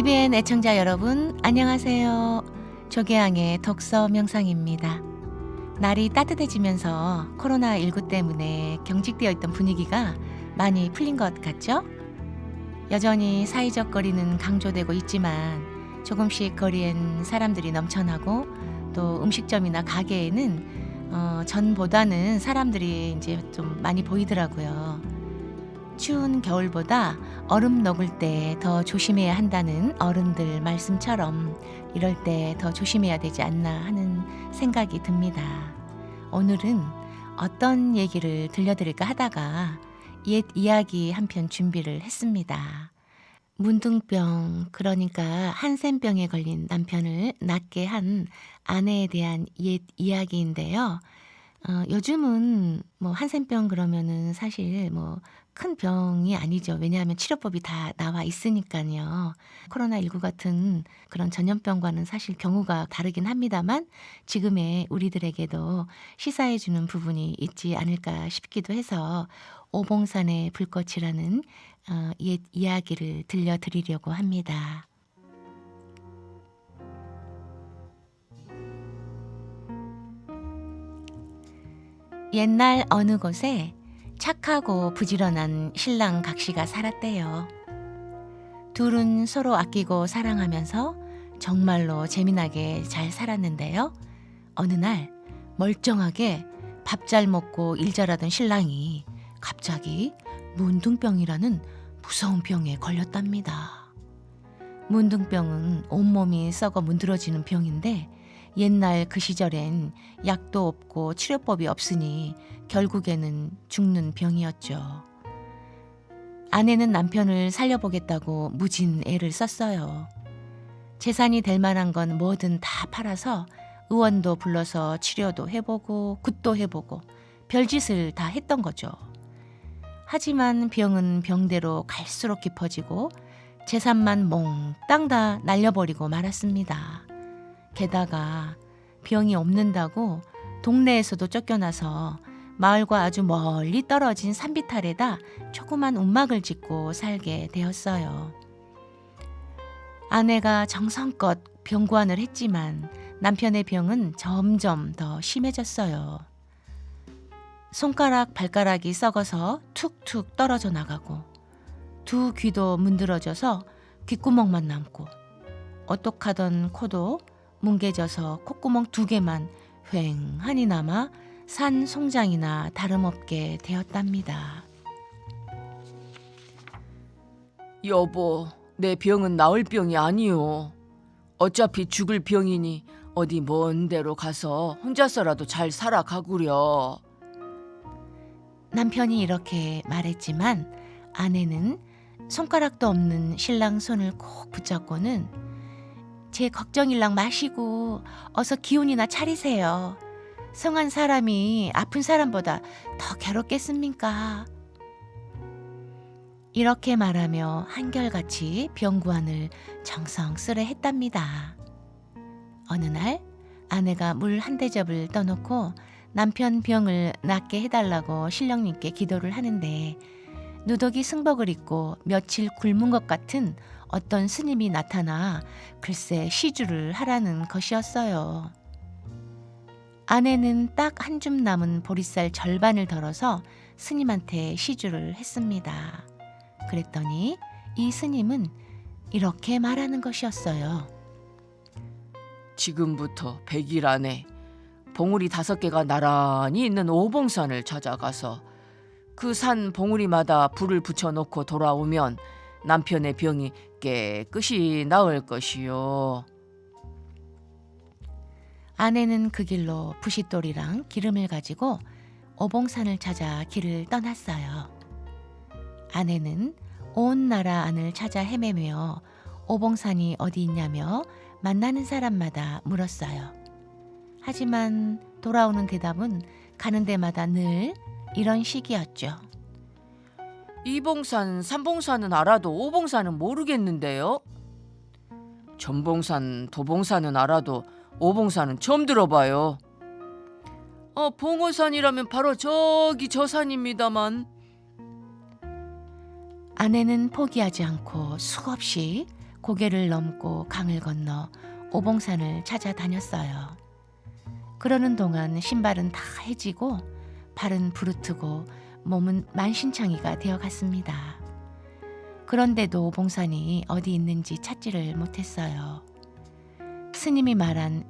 TVN 애청자 여러분, 안녕하세요. 조계양의 독서 명상입니다. 날이 따뜻해지면서 코로나19 때문에 경직되어 있던 분위기가 많이 풀린 것 같죠? 여전히 사회적 거리는 강조되고 있지만 조금씩 거리엔 사람들이 넘쳐나고 또 음식점이나 가게에는 어, 전보다는 사람들이 이제 좀 많이 보이더라고요. 추운 겨울보다 얼음 녹을 때 더 조심해야 한다는 어른들 말씀처럼 이럴 때 더 조심해야 되지 않나 하는 생각이 듭니다. 오늘은 어떤 얘기를 들려드릴까 하다가 옛 이야기 한 편 준비를 했습니다. 문둥병, 그러니까 한센병에 걸린 남편을 낫게 한 아내에 대한 옛 이야기인데요. 어, 요즘은 뭐 한센병 그러면은 사실 뭐 큰 병이 아니죠. 왜냐하면 치료법이 다 나와 있으니까요. 코로나19 같은 그런 전염병과는 사실 경우가 다르긴 합니다만 지금의 우리들에게도 시사해주는 부분이 있지 않을까 싶기도 해서 오봉산의 불꽃이라는 어, 옛 이야기를 들려드리려고 합니다. 옛날 어느 곳에 착하고 부지런한 신랑 각시가 살았대요. 둘은 서로 아끼고 사랑하면서 정말로 재미나게 잘 살았는데요. 어느 날 멀쩡하게 밥 잘 먹고 일 잘하던 신랑이 갑자기 문둥병이라는 무서운 병에 걸렸답니다. 문둥병은 온몸이 썩어 문드러지는 병인데 옛날 그 시절엔 약도 없고 치료법이 없으니 결국에는 죽는 병이었죠. 아내는 남편을 살려보겠다고 무진 애를 썼어요. 재산이 될 만한 건 뭐든 다 팔아서 의원도 불러서 치료도 해보고 굿도 해보고 별짓을 다 했던 거죠. 하지만 병은 병대로 갈수록 깊어지고 재산만 몽땅 다 날려버리고 말았습니다. 게다가 병이 없는다고 동네에서도 쫓겨나서 마을과 아주 멀리 떨어진 산비탈에다 조그만 움막을 짓고 살게 되었어요. 아내가 정성껏 병구안을 했지만 남편의 병은 점점 더 심해졌어요. 손가락, 발가락이 썩어서 툭툭 떨어져 나가고 두 귀도 문드러져서 귓구멍만 남고 어떡하던 코도 뭉개져서 콧구멍 두 개만 휑하니 남아 산 송장이나 다름없게 되었답니다. 여보, 내 병은 나을 병이 아니요. 어차피 죽을 병이니 어디 먼 데로 가서 혼자서라도 잘 살아가구려. 남편이 이렇게 말했지만 아내는 손가락도 없는 신랑 손을 꼭 붙잡고는 제 걱정일랑 마시고 어서 기운이나 차리세요. 성한 사람이 아픈 사람보다 더 괴롭겠습니까? 이렇게 말하며 한결같이 병구안을 정성스레 했답니다. 어느 날 아내가 물 한 대접을 떠놓고 남편 병을 낫게 해달라고 신령님께 기도를 하는데 누더기 승복을 입고 며칠 굶은 것 같은 어떤 스님이 나타나 글쎄 시주를 하라는 것이었어요. 아내는 딱 한 줌 남은 보리쌀 절반을 덜어서 스님한테 시주를 했습니다. 그랬더니 이 스님은 이렇게 말하는 것이었어요. 지금부터 100일 안에 봉우리 다섯 개가 나란히 있는 오봉산을 찾아가서 그 산 봉우리마다 불을 붙여놓고 돌아오면 남편의 병이 깨끗이 나을 것이요. 아내는 그 길로 부싯돌이랑 기름을 가지고 오봉산을 찾아 길을 떠났어요. 아내는 온 나라 안을 찾아 헤매며 오봉산이 어디 있냐며 만나는 사람마다 물었어요. 하지만 돌아오는 대답은 가는 데마다 늘 이런 식이었죠. 이봉산, 삼봉산은 알아도 오봉산은 모르겠는데요. 전봉산, 도봉산은 알아도 오봉산은 처음 들어봐요. 어, 봉호산이라면 바로 저기 저 산입니다만. 아내는 포기하지 않고 수없이 고개를 넘고 강을 건너 오봉산을 찾아다녔어요. 그러는 동안 신발은 다 해지고 발은 부르트고 몸은 만신창이가 되어갔습니다. 그런데도 오봉산이 어디 있는지 찾지를 못했어요. 스님이 말한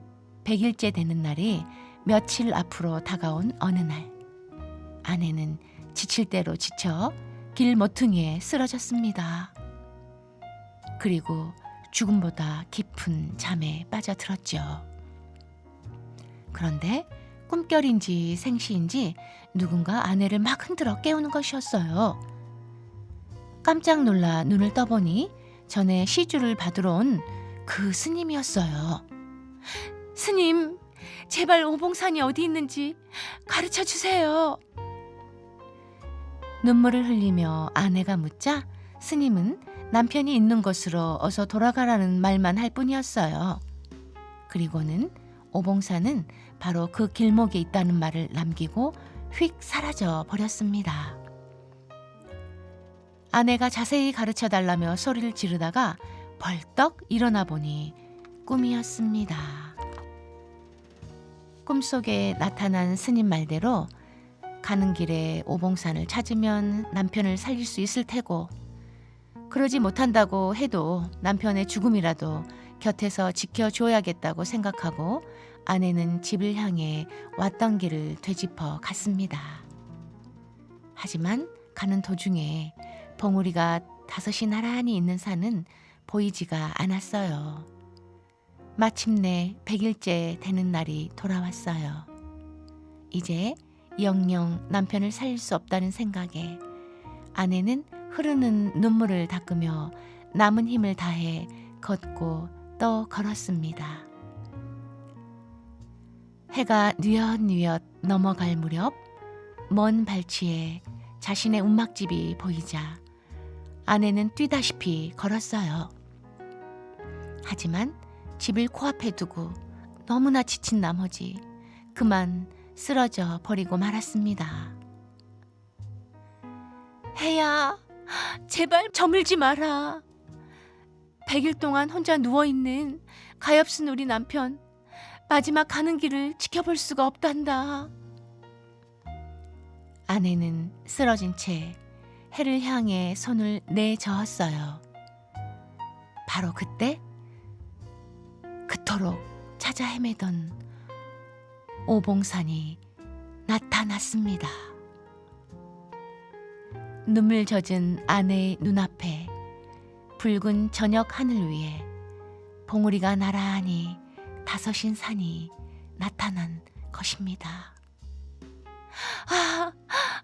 100일째 되는 날이 며칠 앞으로 다가온 어느 날 아내는 지칠 대로 지쳐 길 모퉁이에 쓰러졌습니다. 그리고 죽음보다 깊은 잠에 빠져들었죠. 그런데 꿈결인지 생시인지 누군가 아내를 막 흔들어 깨우는 것이었어요. 깜짝 놀라 눈을 떠보니 전에 시주를 받으러 온 그 스님이었어요. 스님, 제발 오봉산이 어디 있는지 가르쳐 주세요. 눈물을 흘리며 아내가 묻자 스님은 남편이 있는 곳으로 어서 돌아가라는 말만 할 뿐이었어요. 그리고는 오봉산은 바로 그 길목에 있다는 말을 남기고 휙 사라져 버렸습니다. 아내가 자세히 가르쳐 달라며 소리를 지르다가 벌떡 일어나 보니 꿈이었습니다. 꿈속에 나타난 스님 말대로 가는 길에 오봉산을 찾으면 남편을 살릴 수 있을 테고 그러지 못한다고 해도 남편의 죽음이라도 곁에서 지켜줘야겠다고 생각하고 아내는 집을 향해 왔던 길을 되짚어 갔습니다. 하지만 가는 도중에 봉우리가 다섯이 나란히 있는 산은 보이지가 않았어요. 마침내 100일째 되는 날이 돌아왔어요. 이제 영영 남편을 살릴 수 없다는 생각에 아내는 흐르는 눈물을 닦으며 남은 힘을 다해 걷고 또 걸었습니다. 해가 뉘엿뉘엿 넘어갈 무렵 먼 발치에 자신의 움막집이 보이자 아내는 뛰다시피 걸었어요. 하지만 집을 코앞에 두고 너무나 지친 나머지 그만 쓰러져 버리고 말았습니다. 해야, 제발 저물지 마라. 100일 동안 혼자 누워 있는 가엾은 우리 남편, 마지막 가는 길을 지켜볼 수가 없단다. 아내는 쓰러진 채 해를 향해 손을 내저었어요. 바로 그때 그토록 찾아 헤매던 오봉산이 나타났습니다. 눈물 젖은 아내의 눈앞에 붉은 저녁 하늘 위에 봉우리가 나란히 다섯인 산이 나타난 것입니다. 아,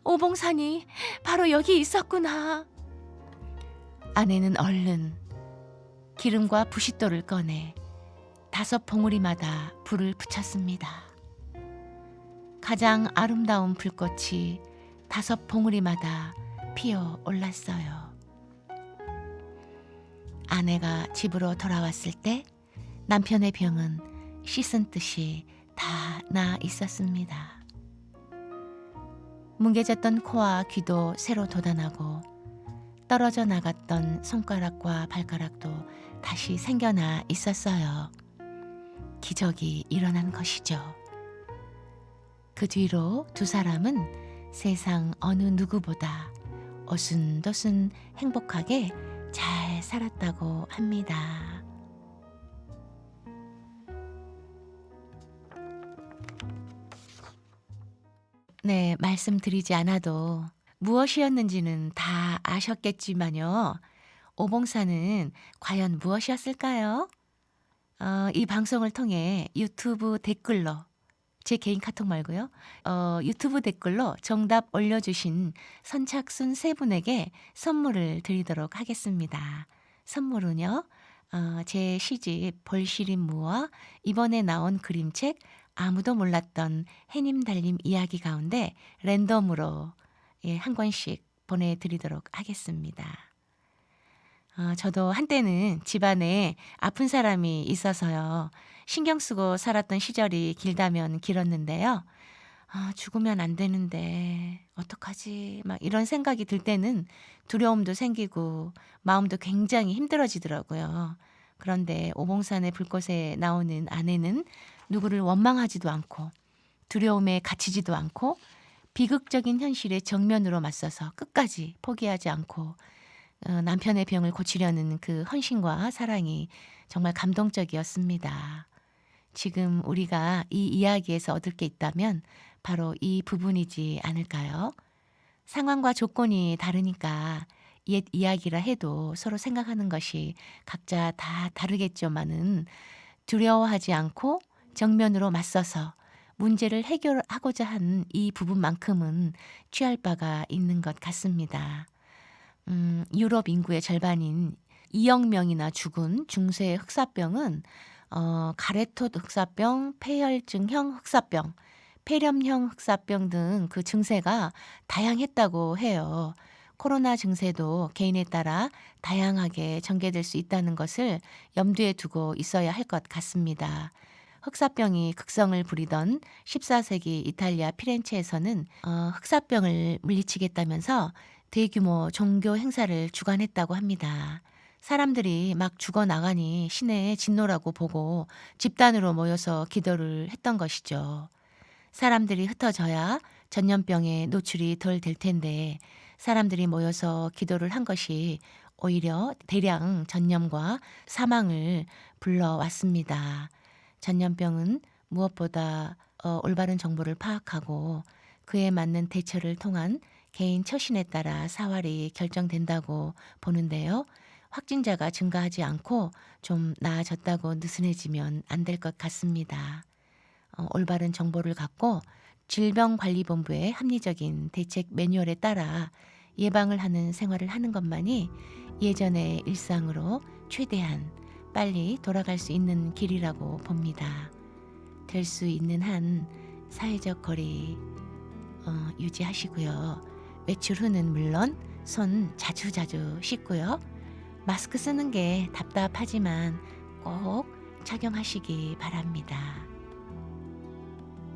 오봉산이 바로 여기 있었구나. 아내는 얼른 기름과 부싯돌을 꺼내 다섯 봉우리마다 불을 붙였습니다. 가장 아름다운 불꽃이 다섯 봉우리마다 피어 올랐어요. 아내가 집으로 돌아왔을 때 남편의 병은 씻은 듯이 다 나 있었습니다. 뭉개졌던 코와 귀도 새로 돋아나고 떨어져 나갔던 손가락과 발가락도 다시 생겨나 있었어요. 기적이 일어난 것이죠. 그 뒤로 두 사람은 세상 어느 누구보다 어순도순 행복하게 잘 살았다고 합니다. 네, 말씀드리지 않아도 무엇이었는지는 다 아셨겠지만요. 오봉사는 과연 무엇이었을까요? 어, 이 방송을 통해 유튜브 댓글로 제 개인 카톡 말고요. 어, 유튜브 댓글로 정답 올려주신 선착순 세 분에게 선물을 드리도록 하겠습니다. 선물은요. 어, 제 시집 볼시린 무와 이번에 나온 그림책 아무도 몰랐던 해님 달님 이야기 가운데 랜덤으로 예, 한 권씩 보내드리도록 하겠습니다. 어, 저도 한때는 집안에 아픈 사람이 있어서요. 신경 쓰고 살았던 시절이 길다면 길었는데요. 아, 죽으면 안 되는데 어떡하지? 막 이런 생각이 들 때는 두려움도 생기고 마음도 굉장히 힘들어지더라고요. 그런데 오봉산의 불꽃에 나오는 아내는 누구를 원망하지도 않고 두려움에 갇히지도 않고 비극적인 현실에 정면으로 맞서서 끝까지 포기하지 않고 어, 남편의 병을 고치려는 그 헌신과 사랑이 정말 감동적이었습니다. 지금 우리가 이 이야기에서 얻을 게 있다면 바로 이 부분이지 않을까요? 상황과 조건이 다르니까 옛 이야기라 해도 서로 생각하는 것이 각자 다 다르겠지만은 두려워하지 않고 정면으로 맞서서 문제를 해결하고자 한 이 부분만큼은 취할 바가 있는 것 같습니다. 음, 유럽 인구의 절반인 2억 명이나 죽은 중세 흑사병은 어, 가래토 흑사병, 폐혈증형 흑사병, 폐렴형 흑사병 등 그 증세가 다양했다고 해요. 코로나 증세도 개인에 따라 다양하게 전개될 수 있다는 것을 염두에 두고 있어야 할 것 같습니다. 흑사병이 극성을 부리던 14세기 이탈리아 피렌체에서는 어, 흑사병을 물리치겠다면서 대규모 종교 행사를 주관했다고 합니다. 사람들이 막 죽어나가니 신의 진노라고 보고 집단으로 모여서 기도를 했던 것이죠. 사람들이 흩어져야 전염병에 노출이 덜 될 텐데 사람들이 모여서 기도를 한 것이 오히려 대량 전염과 사망을 불러왔습니다. 전염병은 무엇보다 어, 올바른 정보를 파악하고 그에 맞는 대처를 통한 개인 처신에 따라 사활이 결정된다고 보는데요. 확진자가 증가하지 않고 좀 나아졌다고 느슨해지면 안 될 것 같습니다. 어, 올바른 정보를 갖고 질병관리본부의 합리적인 대책 매뉴얼에 따라 예방을 하는 생활을 하는 것만이 예전의 일상으로 최대한 빨리 돌아갈 수 있는 길이라고 봅니다. 될 수 있는 한 사회적 거리 어, 유지하시고요. 외출 후는 물론 손 자주자주 씻고요. 마스크 쓰는 게 답답하지만 꼭 착용하시기 바랍니다.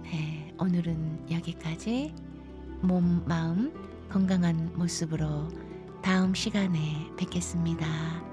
네, 오늘은 여기까지 몸, 마음 건강한 모습으로 다음 시간에 뵙겠습니다.